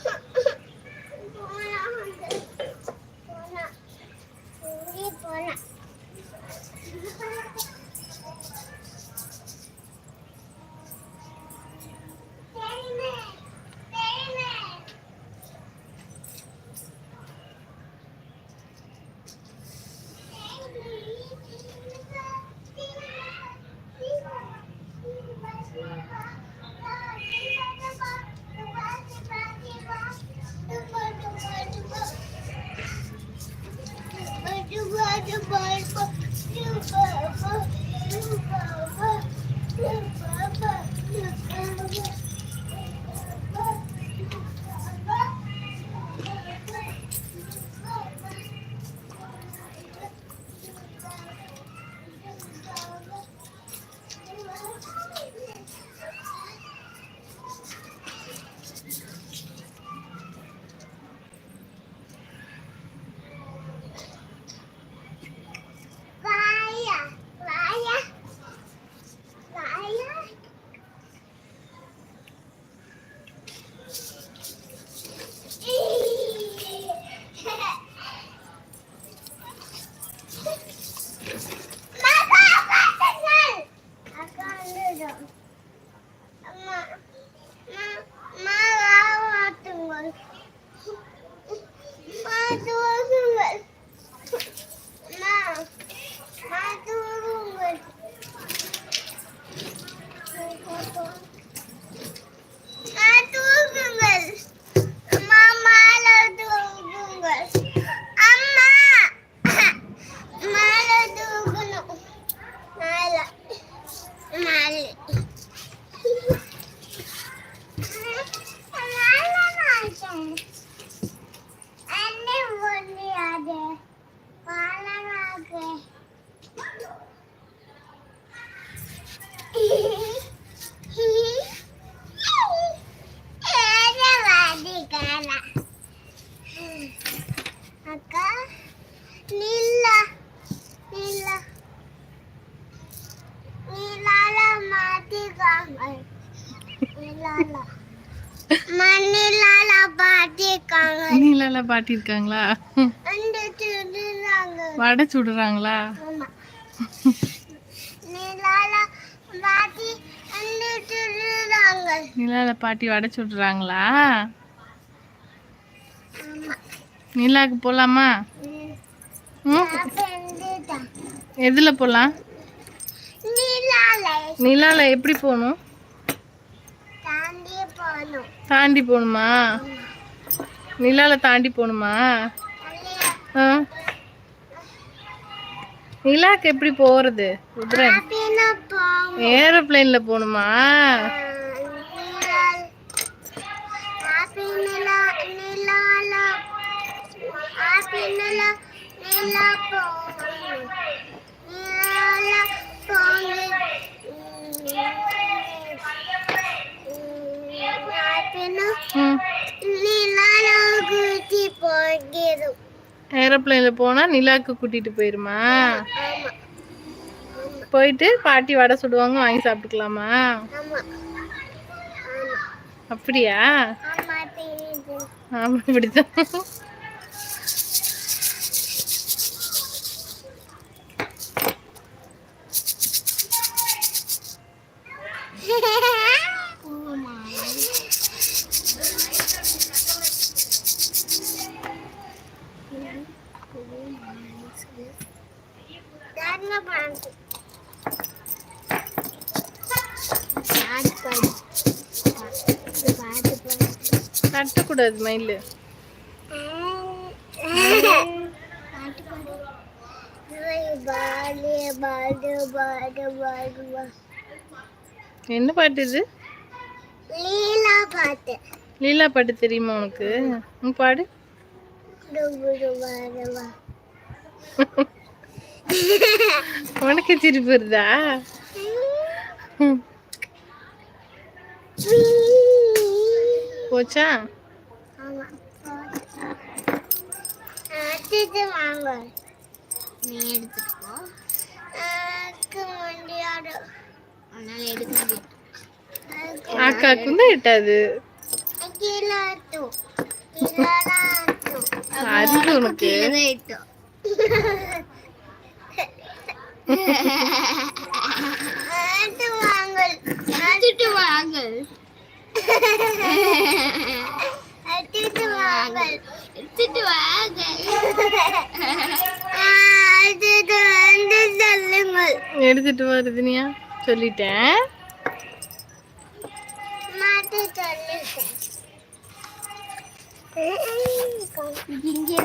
Huh. 衣服了。போலாம் வாயா நீலால பாட்டி இருக்காங்களா? அந்த வடை சுடுறாங்களா? நீலால பாட்டி நிலால பாட்டி வடை சுடுறாங்களா? ஆமா நிலாக்கு போலாமா எதுல போலாம்? நீலால எப்படி போகணும்? தாண்டி போகணும்? நிலால தாண்டி போகணுமா? நிலாக்கு எப்படி போறது? போகணும். ஏரோப்ளேன்ல போகணுமா? நிலா நீலால ஹாப்பி நிலா நீலா போகணும் நீலால போகணும் ஹாப்பினா ம் நீலால குட்டி போகிறோம் ஏரோப்ளேன்ல போனா நிலாக்கு கூட்டிட்டு போயிருமா? போயிட்டு பாட்டி வடை சுடுவாங்க வாங்கி சாப்பிட்டுக்கலாமா? அப்படியா? ஆமா இப்படிதான் தட்டக்கூடாது மயில். என்ன பாட்டு இது? லீலா பாட்டு. லீலா பாட்டு தெரியுமா உனக்கு? உன் பாடு. உனக்கு சிரிப்பு வருதா போச்சா? வாங்க நீ முடியாது உன்னால எடுக்க முடியாது அக்காக்கும் தான் எட்டாது உனக்கு வாங்கல் வாங்கல் அடுத்து வாங்கல் எடுத்துட்டு வாங்கல் அடுத்து வந்து சொல்லுங்கள். எடுத்துட்டு வருதுனியா சொல்லிட்டேன். மாட்டு சொல்லிட்டேன். இங்கே